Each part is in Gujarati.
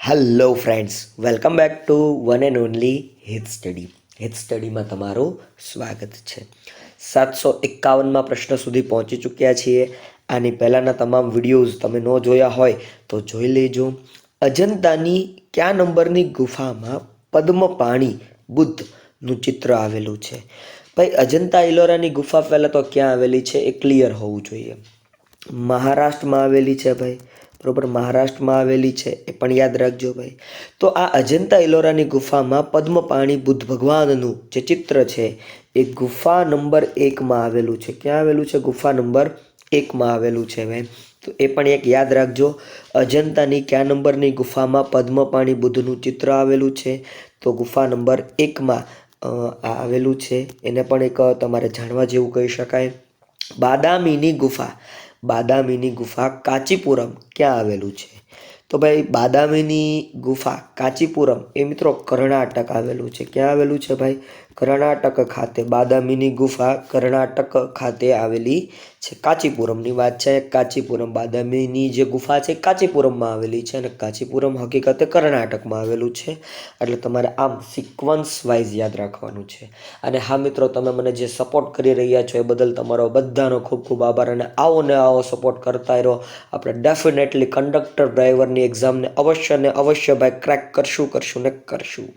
Hello friends welcome back to one and only Hit study Hit સ્ટડીમાં તમારું સ્વાગત છે. સાતસો એકાવનમાં પ્રશ્ન સુધી પહોંચી ચૂક્યા છીએ. આની પહેલાંના તમામ વિડીયોઝ તમે ન જોયા હોય તો જોઈ લેજો. અજંતાની કયા નંબરની ગુફામાં પદ્મ પાણી બુદ્ધનું ચિત્ર આવેલું છે? ભાઈ, અજંતા ઇલોરાની ગુફા પહેલાં તો ક્યાં આવેલી છે એ ક્લિયર હોવું જોઈએ. મહારાષ્ટ્રમાં આવેલી છે ભાઈ, બરોબર? મહારાષ્ટ્રમાં આવેલી છે એ પણ યાદ રાખજો ભાઈ. તો આ અજંતા ઇલોરાની ગુફામાં પદ્મપાણી બુદ્ધ ભગવાનનું જે ચિત્ર છે એ ગુફા નંબર એકમાં આવેલું છે. ક્યાં આવેલું છે? ગુફા નંબર એકમાં આવેલું છે ભાઈ. તો એ પણ એક યાદ રાખજો, અજંતાની કયા નંબરની ગુફામાં પદ્મપાણી બુદ્ધનું ચિત્ર આવેલું છે? તો ગુફા નંબર એકમાં આવેલું છે. એને પણ એક તમારે જાણવા જેવું કહી શકાય. બાદામીની ગુફા. બાદામીની ગુફા કાચીપુરમ ક્યાં આવેલું છે? તો ભાઈ, બાદામીની ગુફા કાચીપુરમ એ મિત્રો કર્ણાટક આવેલું છે. ક્યાં આવેલું છે ભાઈ? કર્ણાટક ખાતે બાદામીની ગુફા કર્ણાટક ખાતે આવેલી છે. કાચીપુરમની વાત છે. કાચીપુરમ બાદામીની જે ગુફા છે કાચીપુરમમાં આવેલી છે અને કાચીપુરમ હકીકતે કર્ણાટકમાં આવેલું છે. એટલે તમારે આમ સિક્વન્સ વાઇઝ યાદ રાખવાનું છે. અને હા મિત્રો, તમે મને જે સપોર્ટ કરી રહ્યા છો એ બદલ તમારો બધાનો ખૂબ ખૂબ આભાર અને આવો ને આવો સપોર્ટ કરતા રહો. આપણે ડેફિનેટલી કંડક્ટર ડ્રાઈવરની એક્ઝામને અવશ્ય ને અવશ્ય ભાઈ ક્રેક કરશું કરશું ને કરશું.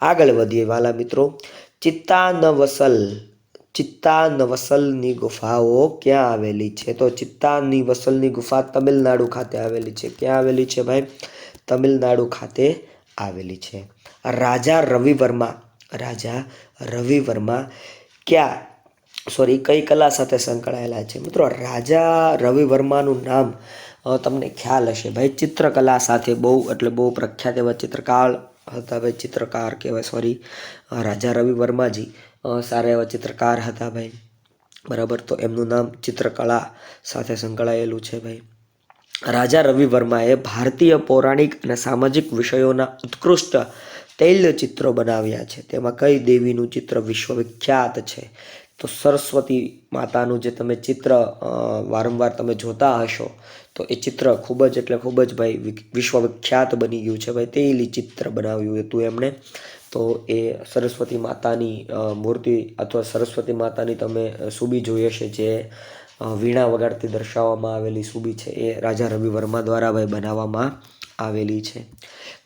આગળ વધીએ વાલા મિત્રો. ચિત્તાનવસલ, ચિત્તાનવસલની ગુફાઓ ક્યાં આવેલી છે? તો ચિત્તાની વસલની ગુફા તમિલનાડુ ખાતે આવેલી છે. ક્યાં આવેલી છે ભાઈ? તમિલનાડુ ખાતે આવેલી છે. રાજા રવિ વર્મા, રાજા રવિ વર્મા ક્યાં? સોરી કઈ કલા સાથે સંકળાયેલા છે? મિત્રો, રાજા રવિ વર્માનું નામ તમને ખ્યાલ હશે. ભાઈ, ચિત્રકલા સાથે બહુ, એટલે બહુ પ્રખ્યાત એવા ચિત્રકાર હતા. ભાઈ ચિત્રકાર કહેવાય સોરી રાજા રવિ વર્માજી સારા એવા ચિત્રકાર હતા ભાઈ. બરાબર? તો એમનું નામ ચિત્રકળા સાથે સંકળાયેલું છે ભાઈ. રાજા રવિ વર્માએ ભારતીય પૌરાણિક અને સામાજિક વિષયોના ઉત્કૃષ્ટ તૈલચિત્રો બનાવ્યા છે. તેમાં કઈ દેવીનું ચિત્ર વિશ્વવિખ્યાત છે? તો સરસ્વતી માતાનું જે તમે ચિત્ર વારંવાર તમે જોતા હશો તો એ ચિત્ર ખૂબ જ એટલે ખૂબ જ ભાઈ વિશ્વવિખ્યાત બની ગયું છે ભાઈ. તેલી ચિત્ર બનાવ્યું હતું એમણે. તો એ સરસ્વતી માતાની મૂર્તિ અથવા સરસ્વતી માતાની તમે સુબી જોઈ હશે જે વીણા વગાડતી દર્શાવવામાં આવેલી સુબી છે. એ રાજા રવિ વર્મા દ્વારા ભાઈ બનાવવામાં આવેલી છે.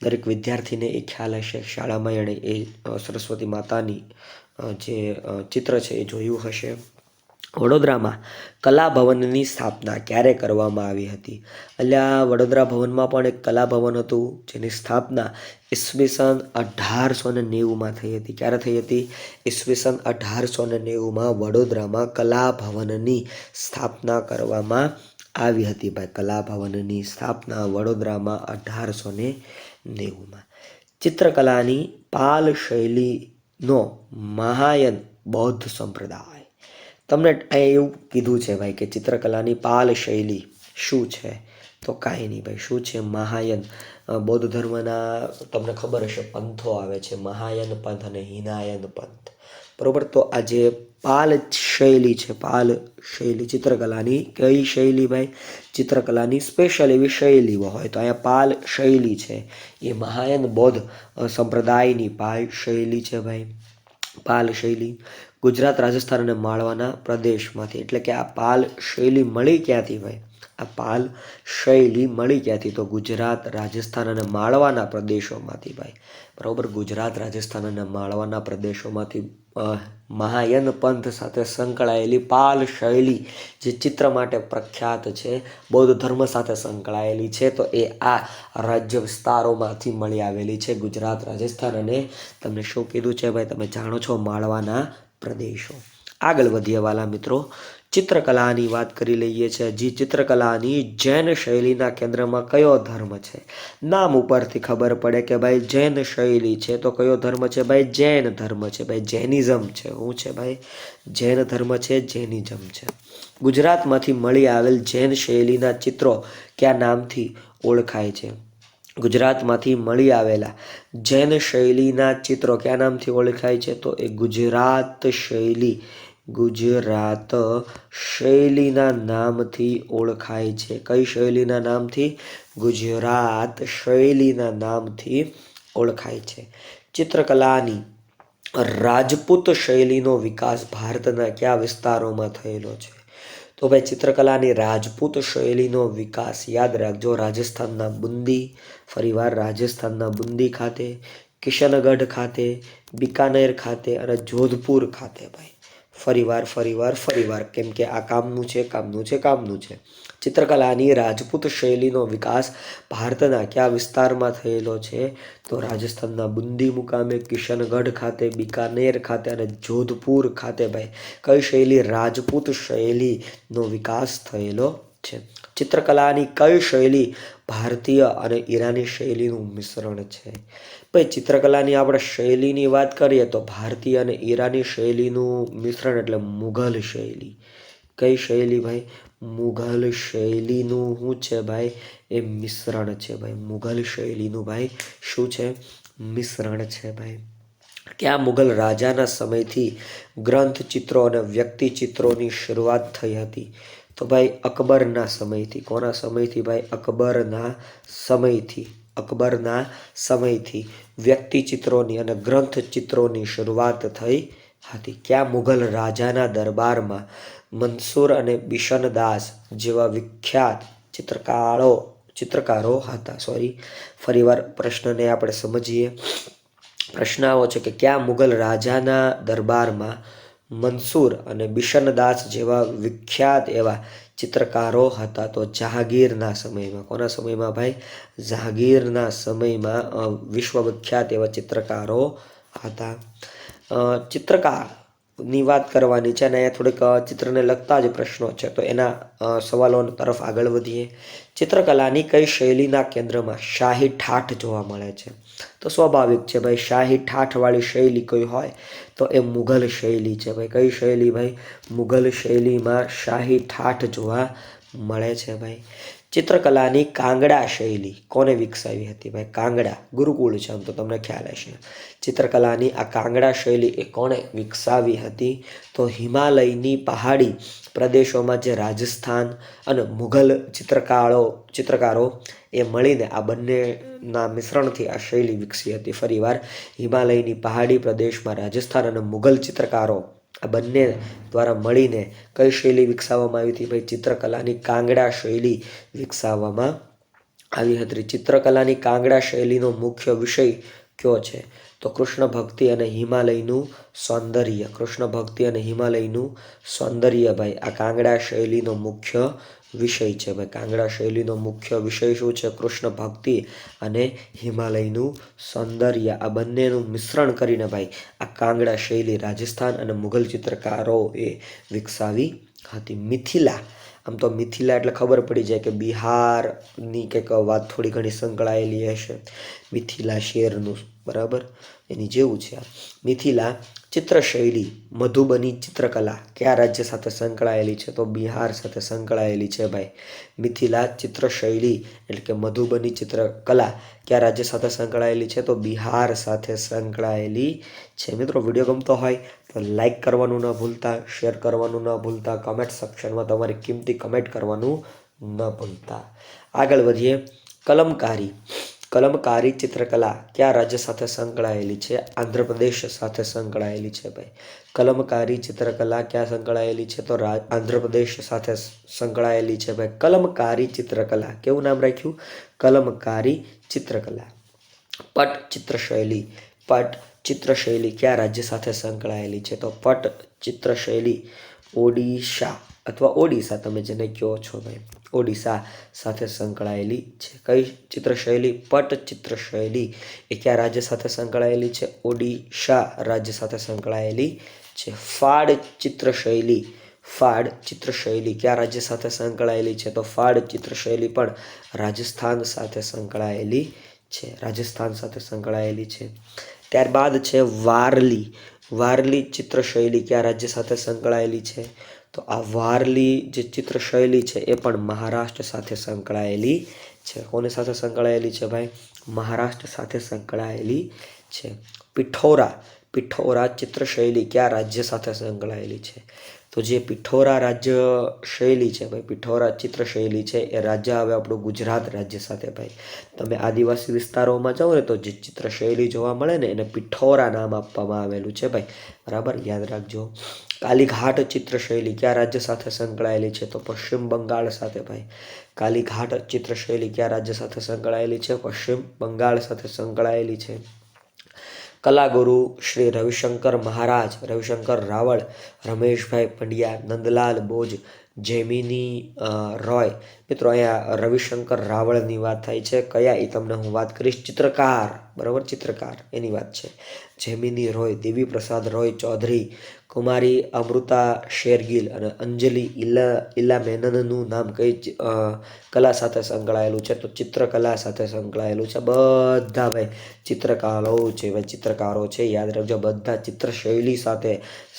દરેક વિદ્યાર્થીને એ ખ્યાલ હશે. શાળામાં એણે એ સરસ્વતી માતાની જે ચિત્ર છે એ જોયું હશે. વડોદરામાં કલા ભવનની સ્થાપના ક્યારે કરવામાં આવી હતી? એટલે આ વડોદરા ભવનમાં પણ એક કલા ભવન હતું, જેની સ્થાપના ઈસવીસન અઢારસો ને નેવુંમાં થઈ હતી. ક્યારે થઈ હતી? ઈસવીસન અઢારસો ને નેવુંમાં વડોદરામાં કલા ભવનની સ્થાપના કરવામાં આવી હતી ભાઈ. કલા ભવનની સ્થાપના વડોદરામાં અઢારસો ને નેવુંમાં. ચિત્રકલાની પાલ શૈલીનો મહાયન બૌદ્ધ સંપ્રદાય. તમને અહીં એવું કીધું છે ભાઈ કે ચિત્રકલાની પાલ શૈલી શું છે? તો કાંઈ નહીં ભાઈ, શું છે મહાયન? બૌદ્ધ ધર્મના તમને ખબર હશે, પંથો આવે છે, મહાયન પંથ અને હિનાયન પંથ. બરાબર? તો આ જે પાલ શૈલી છે, પાલ શૈલી, ચિત્રકલાની કઈ શૈલી ભાઈ? ચિત્રકલાની સ્પેશિયલ એવી શૈલીઓ હોય. તો અહીંયા પાલ શૈલી છે, એ મહાયન બૌદ્ધ સંપ્રદાયની પાલ શૈલી છે ભાઈ. પાલ શૈલી. ગુજરાત, રાજસ્થાન અને માળવાના પ્રદેશમાંથી. એટલે કે આ પાલ શૈલી મળી ક્યાંથી ભાઈ? આ પાલ શૈલી મળી ક્યાંથી? તો ગુજરાત, રાજસ્થાન અને માળવાના પ્રદેશોમાંથી ભાઈ. બરાબર? ગુજરાત, રાજસ્થાન અને માળવાના પ્રદેશોમાંથી મહાયન પંથ સાથે સંકળાયેલી પાલ શૈલી જે ચિત્ર માટે પ્રખ્યાત છે, બૌદ્ધ ધર્મ સાથે સંકળાયેલી છે, તો એ આ રાજ્ય વિસ્તારોમાંથી મળી આવેલી છે, ગુજરાત, રાજસ્થાન અને તમને શું કીધું છે ભાઈ? તમે જાણો છો માળવાના પ્રદેશો. આગળ વધીએ વાલા મિત્રો, ચિત્રકલાની વાત કરી લઈએ છીએ જે ચિત્રકલાની જૈન શૈલીના કેન્દ્રમાં કયો ધર્મ છે? નામ ઉપરથી ખબર પડે કે ભાઈ જૈન શૈલી છે. તો કયો ધર્મ છે? ભાઈ જૈન ધર્મ છે. ભાઈ જૈનિઝમ છે. શું છે ભાઈ? જૈન ધર્મ છે, જૈનિઝમ છે. ગુજરાતમાંથી મળી આવેલ જૈન શૈલીના ચિત્રો કયા નામથી ઓળખાય છે? ગુજરાતમાંથી મળી આવેલા જૈન શૈલીના ચિત્રો કયા નામથી ઓળખાય છે? તો એ ગુજરાત શૈલી. ગુજરાત શૈલીના નામથી ઓળખાય છે. કઈ શૈલીના નામથી? ગુજરાત શૈલીના નામથી ઓળખાય છે. ચિત્રકલાની રાજપૂત શૈલીનો વિકાસ ભારતના કયા વિસ્તારોમાં થયેલો છે? તો ભાઈ ચિત્રકલાની રાજપૂત શૈલીનો વિકાસ યાદ રાખજો. રાજસ્થાનના બુંદી, ફરીવાર રાજસ્થાનના બુંદી ખાતે, કિશનગઢ ખાતે, બિકાનેર ખાતે અને જોધપુર ખાતે ભાઈ. ફરીવાર ફરીવાર ફરીવાર. કેમ કે આ કામનું છે કામનું છે કામનું છે. ચિત્રકલાની રાજપૂત શૈલીનો વિકાસ ભારતના કયા વિસ્તારમાં થયેલો છે? તો રાજસ્થાનના બુંદી મુકામે કિશનગઢ ખાતે, બિકાનેર ખાતે અને જોધપુર ખાતે ભાઈ, કઈ શૈલી રાજપૂત શૈલીનો વિકાસ થયેલો છે? ચિત્રકલાની કઈ શૈલી ભારતીય અને ઈરાની શૈલીનું મિશ્રણ છે? ભાઈ, ચિત્રકલાની આપણે શૈલીની વાત કરીએ તો ભારતીય અને ઈરાની શૈલીનું મિશ્રણ એટલે મુઘલ શૈલી. કઈ શૈલી ભાઈ? મુઘલ શૈલીનું શું છે ભાઈ? એ મિશ્રણ છે ભાઈ. મુઘલ શૈલીનું ભાઈ શું છે? મિશ્રણ છે ભાઈ. ક્યાં મુઘલ રાજાના સમયથી ગ્રંથ ચિત્રો અને વ્યક્તિ ચિત્રોની શરૂઆત થઈ હતી. તો ભાઈ અકબરના સમયથી. કોના સમયથી ભાઈ? અકબરના સમયથી. અકબરના સમયથી વ્યક્તિ ચિત્રોની અને ગ્રંથ ચિત્રોની શરૂઆત થઈ હતી. ક્યાં મુઘલ રાજાના દરબારમાં મંસૂર અને બિશનદાસ જેવા વિખ્યાત ચિત્રકારો ચિત્રકારો હતા. સોરી ફરીવાર પ્રશ્નને આપણે સમજીએ. પ્રશ્ન આવો છે કે કયા મુગલ રાજાના દરબારમાં મંસૂર અને બિશનદાસ જેવા વિખ્યાત એવા ચિત્રકારો હતા? તો જહાંગીરના સમયમાં. કોના સમયમાં ભાઈ? જહાંગીરના સમયમાં વિશ્વ વિખ્યાત એવા ચિત્રકારો હતા. ચિત્રકાર ની વાત કરવાની છે અને અહીંયા થોડીક ચિત્રને લગતા જ પ્રશ્નો છે. તો એના સવાલો તરફ આગળ વધીએ. ચિત્રકલાની કઈ શૈલીના કેન્દ્રમાં શાહી ઠાઠ જોવા મળે છે? તો સ્વાભાવિક છે ભાઈ, શાહી ઠાઠવાળી શૈલી કઈ હોય તો એ મુઘલ શૈલી છે ભાઈ. કઈ શૈલી ભાઈ? મુઘલ શૈલીમાં શાહી ઠાઠ જોવા મળે છે ભાઈ. ચિત્રકલાની કાંગડા શૈલી કોને વિકસાવી હતી ભાઈ? કાંગડા. ગુરુકુળ છે તો તમને ખ્યાલ હશે. ચિત્રકલાની આ કાંગડા શૈલી એ કોણે વિકસાવી હતી? તો હિમાલયની પહાડી પ્રદેશોમાં જે રાજસ્થાન અને મુઘલ ચિત્રકારો ચિત્રકારો એ મળીને આ બંનેના મિશ્રણથી આ શૈલી વિકસી હતી ફરીવાર. હિમાલયની પહાડી પ્રદેશમાં રાજસ્થાન અને મુઘલ ચિત્રકારો આ બંને દ્વારા મળીને કઈ શૈલી વિકસાવવામાં આવી હતી? ભાઈ, ચિત્રકલાની કાંગડા શૈલી વિકસાવવામાં આવી હતી. ચિત્રકલાની કાંગડા શૈલીનો મુખ્ય વિષય કયો છે? તો કૃષ્ણ ભક્તિ અને હિમાલયનું સૌંદર્ય. કૃષ્ણ ભક્તિ અને હિમાલયનું સૌંદર્ય, ભાઈ, આ કાંગડા શૈલીનો મુખ્ય વિષય છે. ભાઈ કાંગડા શૈલીનો મુખ્ય વિષય શું છે? કૃષ્ણ ભક્તિ અને હિમાલયનું સૌંદર્ય. આ બંનેનું મિશ્રણ કરીને ભાઈ, આ કાંગડા શૈલી રાજસ્થાન અને મુઘલ ચિત્રકારોએ વિકસાવી હતી. મિથિલા. આમ તો મિથિલા એટલે ખબર પડી જાય કે બિહારની કંઈક વાત થોડી ઘણી સંકળાયેલી હશે. મિથિલા શેરનું, બરાબર? એની જેવું છે મિથિલા ચિત્રશૈલી, મધુબની ચિત્રકલા કયા રાજ્ય સાથે સંકળાયેલી છે? તો બિહાર સાથે સંકળાયેલી છે ભાઈ. મિથિલા ચિત્રશૈલી એટલે કે મધુબની ચિત્રકલા કયા રાજ્ય સાથે સંકળાયેલી છે? તો બિહાર સાથે સંકળાયેલી છે. મિત્રો, વીડિયો ગમતો હોય તો લાઇક કરવાનું ન ભૂલતા, શેર કરવાનું ન ભૂલતા કમેન્ટ સેક્શનમાં તમારી કિંમતી કમેન્ટ કરવાનું ન ભૂલતા. આગળ વધીએ. કલમકારી. કલમકારી ચિત્રકલા કયા રાજ્ય સાથે સંકળાયેલી છે? આંધ્રપ્રદેશ સાથે સંકળાયેલી છે ભાઈ. કલમકારી ચિત્રકલા ક્યાં સંકળાયેલી છે? તો આંધ્રપ્રદેશ સાથે સંકળાયેલી છે ભાઈ. કલમકારી ચિત્રકલા. કેવું નામ રાખ્યું? કલમકારી ચિત્રકલા. પટ ચિત્રશૈલી. પટ ચિત્રશૈલી કયા રાજ્ય સાથે સંકળાયેલી છે? તો પટ ચિત્રશૈલી ઓડિશા. અથવા ઓડિશા તમે જેને કહો છો ભાઈ, ઓડિશા સાથે સંકળાયેલી છે. કઈ ચિત્રશૈલી? પટ ચિત્રશૈલી. એ કયા રાજ્ય સાથે સંકળાયેલી છે? ઓડિશા રાજ્ય સાથે સંકળાયેલી છે. ફાડ ચિત્રશૈલી. ફાડ ચિત્રશૈલી કયા રાજ્ય સાથે સંકળાયેલી છે? તો ફાડ ચિત્રશૈલી પણ રાજસ્થાન સાથે સંકળાયેલી છે. રાજસ્થાન સાથે સંકળાયેલી છે. ત્યારબાદ છે વારલી. વારલી ચિત્રશૈલી કયા રાજ્ય સાથે સંકળાયેલી છે, તો આ વારલી જે ચિત્રશૈલી છે એ પણ મહારાષ્ટ્ર સાથે સંકળાયેલી છે. કોની સાથે સંકળાયેલી છે ભાઈ? મહારાષ્ટ્ર સાથે સંકળાયેલી છે. પિઠોરા પિઠોરા ચિત્રશૈલી કયા રાજ્ય સાથે સંકળાયેલી છે. તો જે પિઠોરા રાજ્ય શૈલી છે ભાઈ પિઠોરા ચિત્ર શૈલી છે, એ રાજ્ય આવે આપણું ગુજરાત રાજ્ય સાથે ભાઈ. તમે આદિવાસી વિસ્તારોમાં જાઓ ને તો જે ચિત્ર શૈલી જોવા મળે ને એને પિઠોરા નામ આપવામાં આવેલું છે ભાઈ. બરાબર? યાદ રાખજો. કાલીઘાટ ચિત્ર શૈલી કયા રાજ્ય સાથે સંકળાયેલી છે? તો પશ્ચિમ બંગાળ સાથે ભાઈ. કાલીઘાટ ચિત્ર શૈલી કયા રાજ્ય સાથે સંકળાયેલી છે? પશ્ચિમ બંગાળ સાથે સંકળાયેલી છે. કલાગુરુ શ્રી રવિશંકર મહારાજ, રવિશંકર રાવળ, રમેશભાઈ પંડ્યા, નંદલાલ બોજ, જેમિની રોય. મિત્રો, અહીંયા રવિશંકર રાવળની વાત થાય છે. કયા એ તમને હું વાત કરીશ? ચિત્રકાર. બરાબર? ચિત્રકાર. એની વાત છે. જેમિની રોય દેવી પ્રસાદ રોય ચૌધરી કુમારી અમૃતા શેરગીલ અને અંજલિ ઇલા ઇલા મેનનનું નામ કઈ કલા સાથે સંકળાયેલું છે. તો ચિત્રકલા સાથે સંકળાયેલું છે. બધા ભાઈ ચિત્રકારો છે ભાઈ, ચિત્રકારો છે. યાદ રાખજો, બધા ચિત્ર શૈલી સાથે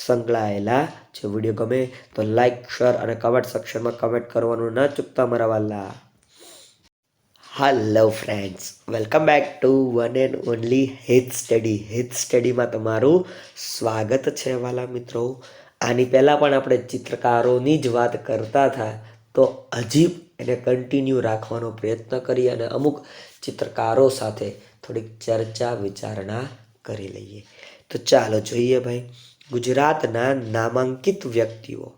સંકળાયેલા છે. વીડિયો ગમે તો લાઈક શેર અને કમેન્ટ સેક્શનમાં કમેન્ટ કરવાનું ના ચૂકતા મારા વાલા. Hello friends welcome back to one and only Hit study Hit સ્ટડીમાં તમારું સ્વાગત છે, વાલા મિત્રો. આની પહેલાં પણ આપણે ચિત્રકારોની જ વાત કરતા હતા, તો હજી એને કન્ટિન્યુ રાખવાનો પ્રયત્ન કરી અને અમુક ચિત્રકારો સાથે થોડીક ચર્ચા, વિચારણા કરી લઈએ. તો ચાલો જોઈએ ભાઈ. ગુજરાતના નામાંકિત વ્યક્તિઓ,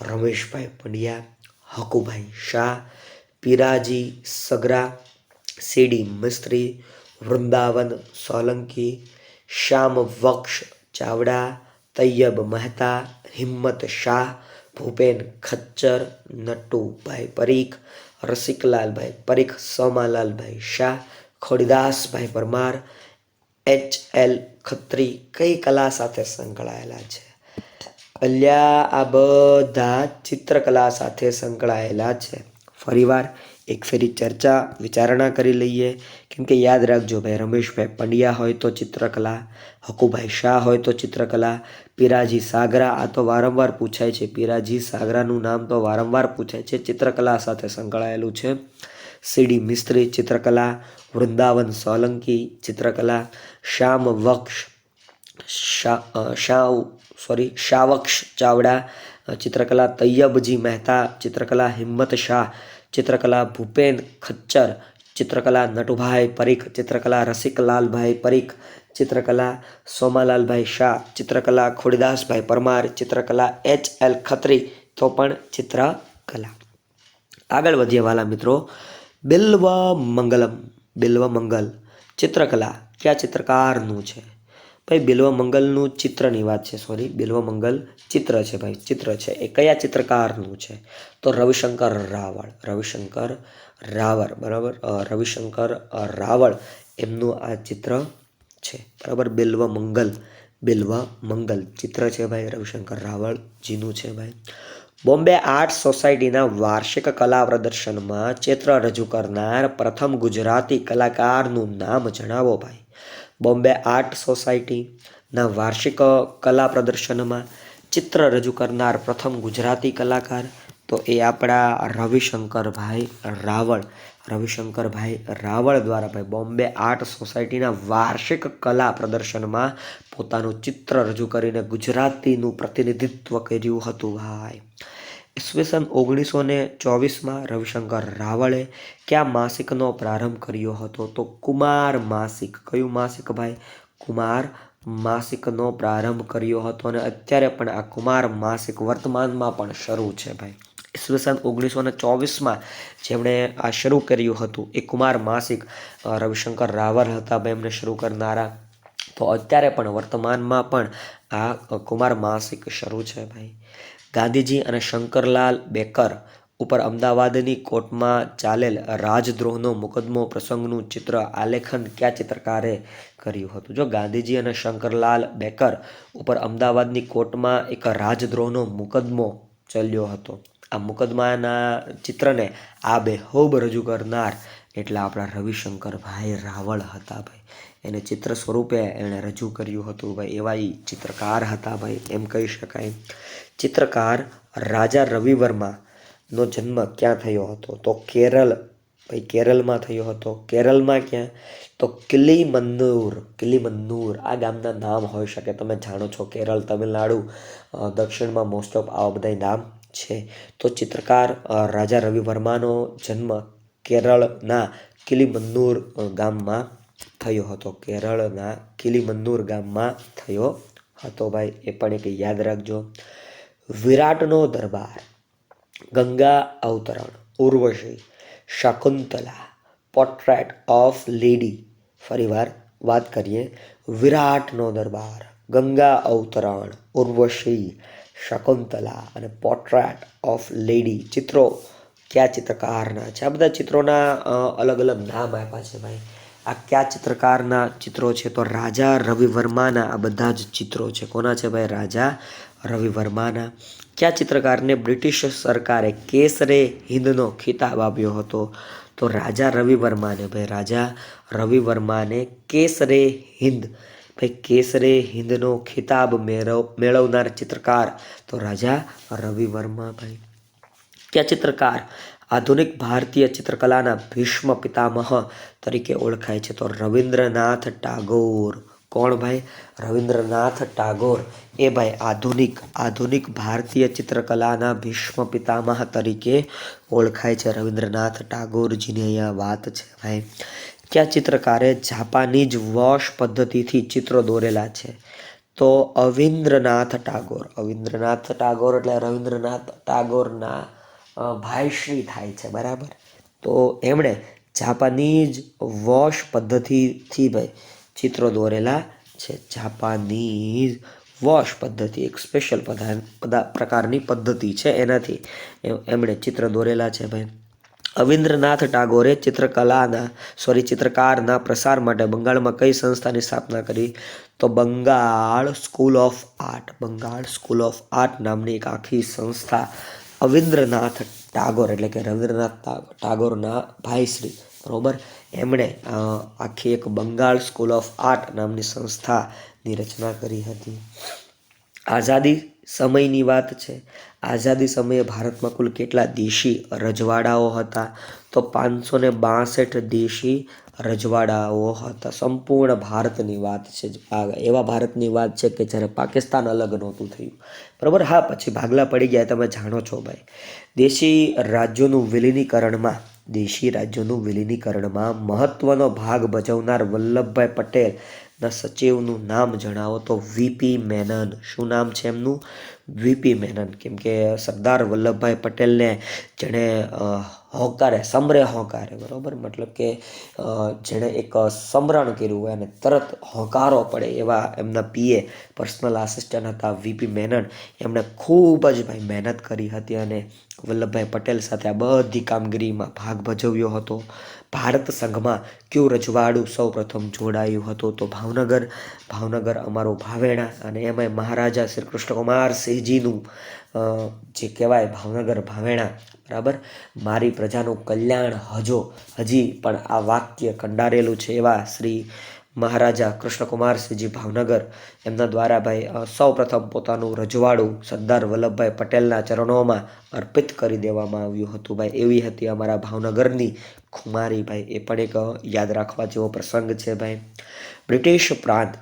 રમેશભાઈ પંડ્યા, હકુભાઈ શાહ પીરાજી, સગરા સીડી મિસ્ત્રી, વૃંદાવન, સોલંકી, શ્યામ વક્ષ, ચાવડા, તૈયબ મહેતા, હિંમત શાહ, ભૂપેન ખચ્ચર, નટુભાઈ પરીખ, રસિકલાલભાઈ પરીખ, સોમાલાલભાઈ શાહ, ખોડીદાસભાઈ પરમાર, એચ એલ ખત્રી કઈ કલા સાથે સંકળાયેલા છે? અલ્યા આ બધા ચિત્રકલા સાથે સંકળાયેલા છે. ફરીવાર એક ફેરી ચર્ચા, વિચારણા કરી લઈએ. કેમ કે યાદ રાખજો ભાઈ, રમેશભાઈ પંડ્યા હોય તો ચિત્રકલા, હકુભાઈ શાહ હોય તો ચિત્રકલા, પીરાજી સાગરા, આ તો વારંવાર પૂછાય છે. પીરાજી સાગરાનું નામ તો વારંવાર પૂછાય છે. ચિત્રકલા સાથે સંકળાયેલું છે. સીડી મિસ્ત્રી, ચિત્રકલા, વૃંદાવન સોલંકી, ચિત્રકલા, શ્યામ વક્ષ, શા શા સોરી, શાવક્ષ ચાવડા ચિત્રકલા તૈયબજી મહેતા, ચિત્રકલા હિંમત શાહ, ચિત્રકલા ભૂપેન ખચ્ચર, ચિત્રકલા નટુભાઈ પરીખ, ચિત્રકલા રસિકલાલભાઈ પરીખ, ચિત્રકલા સોમાલાલભાઈ શાહ, ચિત્રકલા ખોડીદાસભાઈ પરમાર, ચિત્રકલા એચ એલ ખત્રી, તો પણ ચિત્રકલા. આગળ વધીએ વાલા મિત્રો. બિલ્વ મંગલમ, બિલ્વ મંગલ, ચિત્રકલા, કયા ચિત્રકારનું છે? ભાઈ બિલ્વ મંગલનું ચિત્રની વાત છે સોરી બિલ્વ મંગલ ચિત્ર છે ભાઈ, ચિત્ર છે. એ કયા ચિત્રકારનું છે? તો રવિશંકર રાવળ રવિશંકર રાવળ, બરાબર? રવિશંકર રાવળ એમનું આ ચિત્ર છે, બરાબર? બિલ્વ મંગલ બિલ્વ મંગલ ચિત્ર છે ભાઈ, રવિશંકર રાવળજીનું છે ભાઈ. બોમ્બે આર્ટ સોસાયટીના વાર્ષિક કલા પ્રદર્શનમાં ચિત્ર રજૂ કરનાર પ્રથમ ગુજરાતી કલાકારનું નામ જણાવો ભાઈ. બોમ્બે આર્ટ સોસાયટીના વાર્ષિક કલા પ્રદર્શનમાં ચિત્ર રજૂ કરનાર પ્રથમ ગુજરાતી કલાકાર તો એ આપણા રવિશંકરભાઈ રાવળ. રવિશંકરભાઈ રાવળ દ્વારા ભાઈ બોમ્બે આર્ટ સોસાયટીના વાર્ષિક કલા પ્રદર્શનમાં પોતાનું ચિત્ર રજૂ કરીને ગુજરાતીનું પ્રતિનિધિત્વ કર્યું હતું. ભાઈ ઈસવીસન ઓગણીસો ને ચોવીસમાં રવિશંકર રાવળે કયા માસિકનો પ્રારંભ કર્યો હતો? તો કુમાર માસિક. કયું માસિક ભાઈ? કુમાર માસિકનો પ્રારંભ કર્યો હતો અને અત્યારે પણ આ કુમાર માસિક વર્તમાનમાં પણ શરૂ છે ભાઈ. ઈસવીસન ઓગણીસો ને ચોવીસમાં જેમણે આ શરૂ કર્યું હતું, એ કુમાર માસિક રવિશંકર રાવળ હતા ભાઈ એમને શરૂ કરનારા. તો અત્યારે પણ વર્તમાનમાં પણ આ કુમાર માસિક શરૂ છે ભાઈ. ગાંધીજી અને શંકરલાલ બેકર ઉપર અમદાવાદની કોર્ટમાં ચાલેલ રાજદ્રોહનો મુકદ્દમો પ્રસંગનું ચિત્ર આલેખન કયા ચિત્રકારે કર્યું હતું? જો ગાંધીજી અને શંકરલાલ બેકર ઉપર અમદાવાદની કોર્ટમાં એક રાજદ્રોહનો મુકદ્દમો ચાલ્યો હતો, આ મુકદ્દમાના ચિત્રને આ બેહૂબ રજૂ કરનાર એટલે આપણા રવિશંકરભાઈ રાવળ હતા ભાઈ. એને ચિત્ર સ્વરૂપે એણે રજૂ કર્યું હતું ભાઈ, એવા એ ચિત્રકાર હતા ભાઈ, એમ કહી શકાય. ચિત્રકાર રાજા રવિ વર્માનો જન્મ ક્યાં થયો હતો? તો કેરળ, ભાઈ કેરળમાં થયો હતો. કેરળમાં ક્યાં? તો કિલીમન્નુર કિલીમન્નુર આ ગામના નામ હોઈ શકે. તમે જાણો છો કેરળ, તમિલનાડુ દક્ષિણમાં મોસ્ટ ઓફ આવા બધા નામ છે. તો ચિત્રકાર રાજા રવિ વર્માનો જન્મ કેરળના કિલીમન્નુર ગામમાં થયો હતો. કેરળના કિલીમન્નુર ગામમાં થયો હતો. ભાઈ, એ પણ એક યાદ રાખજો. વિરાટનો દરબાર, ગંગા અવતરણ, Urvashi, Shakuntala portrait of lady. ફરીવાર વાત કરીએ, વિરાટનો દરબાર, ગંગા અવતરણ, ઉર્વશી, શકુંતલા અને પોર્ટ્રેટ ઓફ લેડી. ચિત્રો કયા ચિત્રકારના છે? આ બધા ચિત્રોના અલગ અલગ નામ આપ્યા છે ભાઈ. આ કયા ચિત્રકારના ચિત્રો છે? તો રાજા રવિ વર્માના આ બધા જ ચિત્રો છે. કોના છે ભાઈ? રાજા રવિ વર્માના કયા ચિત્રકારને બ્રિટિશ સરકારે કેસરે હિંદનો ખિતાબ આપ્યો હતો? તો રાજા રવિ વર્માને. ભાઈ, રાજા રવિ વર્માને કેસરે હિંદ, ભાઈ, કેસરે હિંદનો ખિતાબ મેળવ, મેળવનાર ચિત્રકાર. તો રાજા રવિ વર્મા, ભાઈ, કયા ચિત્રકાર? આધુનિક ભારતીય ચિત્રકલાના ભીષ્મ પિતામહ તરીકે ઓળખાય છે. તો રવિન્દ્રનાથ ટાગોર. કોણ ભાઈ? રવિન્દ્રનાથ ટાગોર. એ ભાઈ આધુનિક આધુનિક ભારતીય ચિત્રકલાના ભીષ્મ પિતામહ તરીકે ઓળખાય છે રવિન્દ્રનાથ ટાગોરજીની અહીંયા વાત છે ભાઈ. કયા ચિત્રકારે જાપાનીઝ વોશ પદ્ધતિથી ચિત્રો દોરેલા છે. તો અવિન્દ્રનાથ ટાગોર અવિન્દ્રનાથ ટાગોર એટલે રવિન્દ્રનાથ ટાગોરના ભાઈશ્રી થાય છે, બરાબર? તો એમણે જાપાનીઝ વોશ પદ્ધતિથી ભાઈ ચિત્રો દોરેલા છે. જાપાનીઝ વોશ પદ્ધતિ એક સ્પેશિયલ પદા પદા, પ્રકારની પદ્ધતિ છે એનાથી. એમણે ચિત્ર દોરેલા છે ભાઈ. અવિન્દ્રનાથ ટાગોરે ચિત્રકલાના સોરી ચિત્રકારના પ્રસાર માટે બંગાળમાં કઈ સંસ્થાની સ્થાપના કરી? તો Bengal school of art, Bengal school of art નામની એક આખી સંસ્થા અવિન્દ્રનાથ ટાગોર, એટલે કે રવિન્દ્રનાથ ટાગોરના ભાઈશ્રી બરોબર? એમણે આખી એક બંગાળ સ્કૂલ ઓફ આર્ટ નામની સંસ્થાની રચના કરી હતી. આઝાદી સમયની વાત છે. આઝાદી સમયે ભારતમાં કુલ કેટલા દેશી રજવાડાઓ હતા? તો પાંચસો ને બાસઠ દેશી રજવાડાઓ હતા. સંપૂર્ણ ભારતની વાત છે આ એવા ભારતની વાત છે કે જ્યારે પાકિસ્તાન અલગ નહોતું થયું. બરાબર? હા, પછી ભાગલા પડી ગયા, તમે જાણો છો ભાઈ. દેશી રાજ્યોનું વિલીનીકરણમાં, દેશી રાજ્યોનું વિલીનીકરણમાં મહત્ત્વનો ભાગ ભજવનાર વલ્લભભાઈ પટેલના સચિવનું નામ જણાવો તો વીપી મેનન. શું નામ છે એમનું? વીપી મેનન. કેમ કે સરદાર વલ્લભભાઈ પટેલને જેણે હોકારે, સમરે હોકારે, બરાબર? મતલબ કે જેણે એક સમરણ કર્યું હોય અને તરત હોકારો પડે એવા એમના પીએ પર્સનલ આસિસ્ટન્ટ હતા વીપી મેનન, એમણે ખૂબ જ ભાઈ મહેનત કરી હતી અને વલ્લભભાઈ પટેલ સાથે આ બધી કામગીરીમાં ભાગ ભજવ્યો હતો. ભારત સંઘમાં કયું રજવાડું સૌ પ્રથમ જોડાયું હતું તો ભાવનગર. ભાવનગર અમારો ભાવેણા અને એમાંય મહારાજા શ્રી કૃષ્ણકુમાર સિંહજીનું જે કહેવાય ભાવનગર ભાવેણા, બરાબર? મારી પ્રજાનું કલ્યાણ હજો. હજી પણ આ વાક્ય કંડારેલું છે એવા શ્રી મહારાજા કૃષ્ણકુમારસિંહજી ભાવનગર. એમના દ્વારા ભાઈ સૌપ્રથમ પોતાનું રજવાડું સરદાર વલ્લભભાઈ પટેલના ચરણોમાં અર્પિત કરી દેવામાં આવ્યું હતું ભાઈ. એવી હતી અમારા ભાવનગરની ખુમારી ભાઈ. એ પણ એક યાદ રાખવા જેવો પ્રસંગ છે ભાઈ. બ્રિટિશ પ્રાંત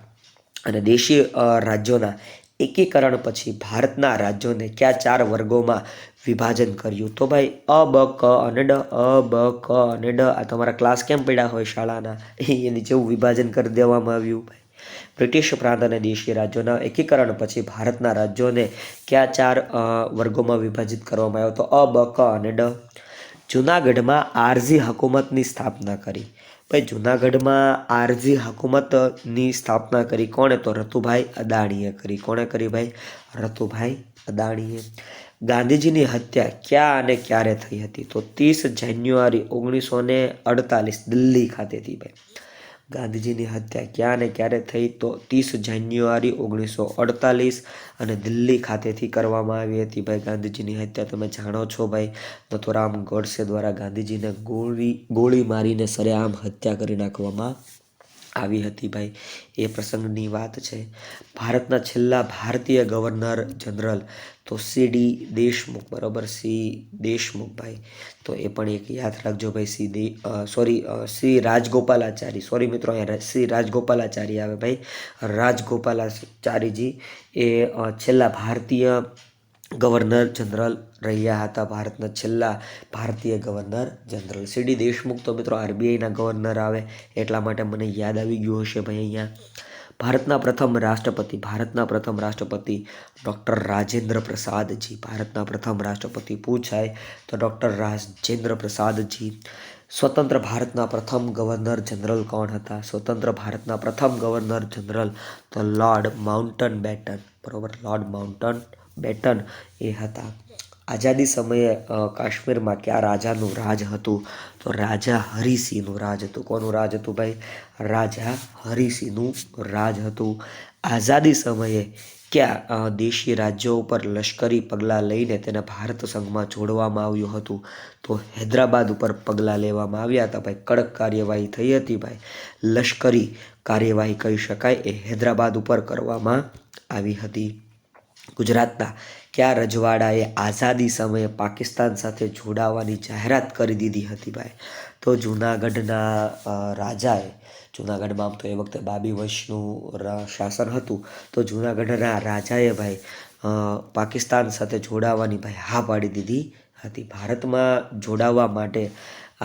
અને દેશી રાજ્યોના એકીકરણ પછી ભારતના રાજ્યોને કયા ચાર વર્ગોમાં વિભાજન કર્યું? તો ભાઈ, અ, બ, ક અને ડ, અ, બ, ક અને ડ. આ તમારા ક્લાસ કેમ પડ્યા હોય શાળાના? એની જેવું વિભાજન કરી દેવામાં આવ્યું ભાઈ. બ્રિટિશ પ્રાંત અને દેશી રાજ્યોના એકીકરણ પછી ભારતના રાજ્યોને કયા ચાર વર્ગોમાં વિભાજિત કરવામાં આવ્યો? તો અ, બ, ક અને ડ. જૂનાગઢમાં આરઝી હકુમતની સ્થાપના કરી. ભાઈ, જૂનાગઢમાં આરજી હકુમતની સ્થાપના કરી કોણે? તો રતુભાઈ અદાણીએ કરી. કોણે કરી ભાઈ? રતુભાઈ અદાણીએ. ગાંધીજીની હત્યા ક્યાં અને ક્યારે થઈ હતી? તો ત્રીસ જાન્યુઆરી ઓગણીસો ને અડતાલીસ દિલ્હી ખાતેથી ભાઈ. ગાંધીજીની હત્યા ક્યાં અને ક્યારે થઈ તો ત્રીસ જાન્યુઆરી ઓગણીસો અડતાલીસ અને દિલ્હી ખાતેથી કરવામાં આવી હતી. ભાઈ, ગાંધીજીની હત્યા તમે જાણો છો ભાઈ? નથુરામ ગોડસે દ્વારા ગાંધીજીને ગોળી ગોળી મારીને સરેઆમ હત્યા કરી નાખવામાં આવી હતી ભાઈ. એ પ્રસંગની વાત છે. ભારતના છેલ્લા ભારતીય ગવર્નર જનરલ તો સી ડી દેશમુખ, બરાબર? સી દેશમુખ ભાઈ. તો એ પણ એક યાદ રાખજો ભાઈ, સી દે સોરી શ્રી રાજગોપાલાચારી. સોરી મિત્રો, અહીંયા શ્રી રાજગોપાલાચારી આવે ભાઈ. રાજગોપાલાચારીજી એ છેલ્લા ભારતીય ગવર્નર જનરલ રહ્યા હતા ભારતના છેલ્લા ભારતીય ગવર્નર જનરલ. સીડી દેશમુખ તો મિત્રો આરબીઆઈના ગવર્નર આવે એટલા માટે મને યાદ આવી ગયું હશે ભાઈ અહીંયા. ભારતના પ્રથમ રાષ્ટ્રપતિ, ભારતના પ્રથમ રાષ્ટ્રપતિ ડૉક્ટર રાજેન્દ્ર પ્રસાદજી. ભારતના પ્રથમ રાષ્ટ્રપતિ પૂછાય તો ડૉક્ટર રાજેન્દ્ર પ્રસાદજી, સ્વતંત્ર ભારતના પ્રથમ ગવર્નર જનરલ કોણ હતા? સ્વતંત્ર ભારતના પ્રથમ ગવર્નર જનરલ તો લોર્ડ માઉન્ટન બેટન. બરોબર, લોર્ડ માઉન્ટન બેટન એ હતા. આઝાદી સમયે કાશ્મીરમાં કયા રાજાનું રાજ હતું? તો રાજા હરિસિંહનું રાજ હતું. કોનું રાજ હતું ભાઈ? રાજા હરિસિંહનું રાજ હતું. આઝાદી સમયે કયા દેશી રાજ્યો ઉપર લશ્કરી પગલાં લઈને તેને ભારત સંઘમાં જોડવામાં આવ્યું હતું? તો હૈદરાબાદ ઉપર પગલાં લેવામાં આવ્યા હતા ભાઈ. કડક કાર્યવાહી થઈ હતી ભાઈ. લશ્કરી કાર્યવાહી કહી શકાય એ હૈદરાબાદ ઉપર કરવામાં આવી હતી. ગુજરાતના કયા રજવાડાએ આઝાદી સમયે પાકિસ્તાન સાથે જોડાવાની જાહેરાત કરી દીધી હતી ભાઈ? તો જૂનાગઢના રાજાએ, જૂનાગઢમાં આમ તો એ વખતે બાબી વંશનું શાસન હતું, તો જૂનાગઢના રાજાએ ભાઈ પાકિસ્તાન સાથે જોડાવાની ભાઈ હા પાડી દીધી હતી. ભારતમાં જોડાવા માટે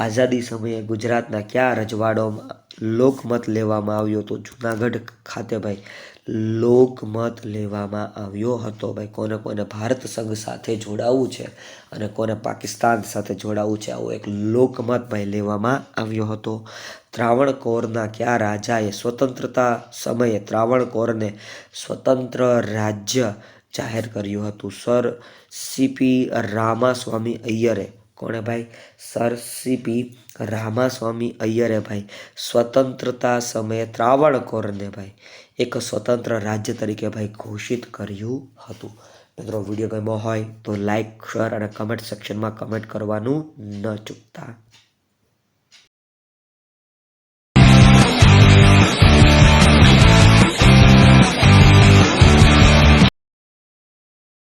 આઝાદી સમયે ગુજરાતના કયા રજવાડોમાં લોકમત લેવામાં આવ્યો? તો જૂનાગઢ ખાતે ભાઈ લોકમત લેવામાં આવ્યો હતો. ભાઈ, કોને કોને ભારત સંઘ સાથે જોડાવું છે અને કોને પાકિસ્તાન સાથે જોડાવું છે, આવો એક લોકમત ભાઈ લેવામાં આવ્યો હતો. ત્રાવણકોરના કયા રાજાએ સ્વતંત્રતા સમયે ત્રાવણકોરને સ્વતંત્ર રાજ્ય જાહેર કર્યું હતું? સર સીપી રામાસ્વામી અય્યરે. કોણે ભાઈ? સર સીપી રામાસ્વામી અય્યરે ભાઈ, સ્વતંત્રતા સમયે ત્રાવણકોરને ભાઈ એક સ્વતંત્ર રાજ્ય તરીકે ભાઈ ઘોષિત કર્યું હતું. મિત્રો, વીડિયો ગમ્યો હોય તો લાઈક શેર અને કમેન્ટ સેક્શનમાં કમેન્ટ કરવાનું ન ચૂકતા.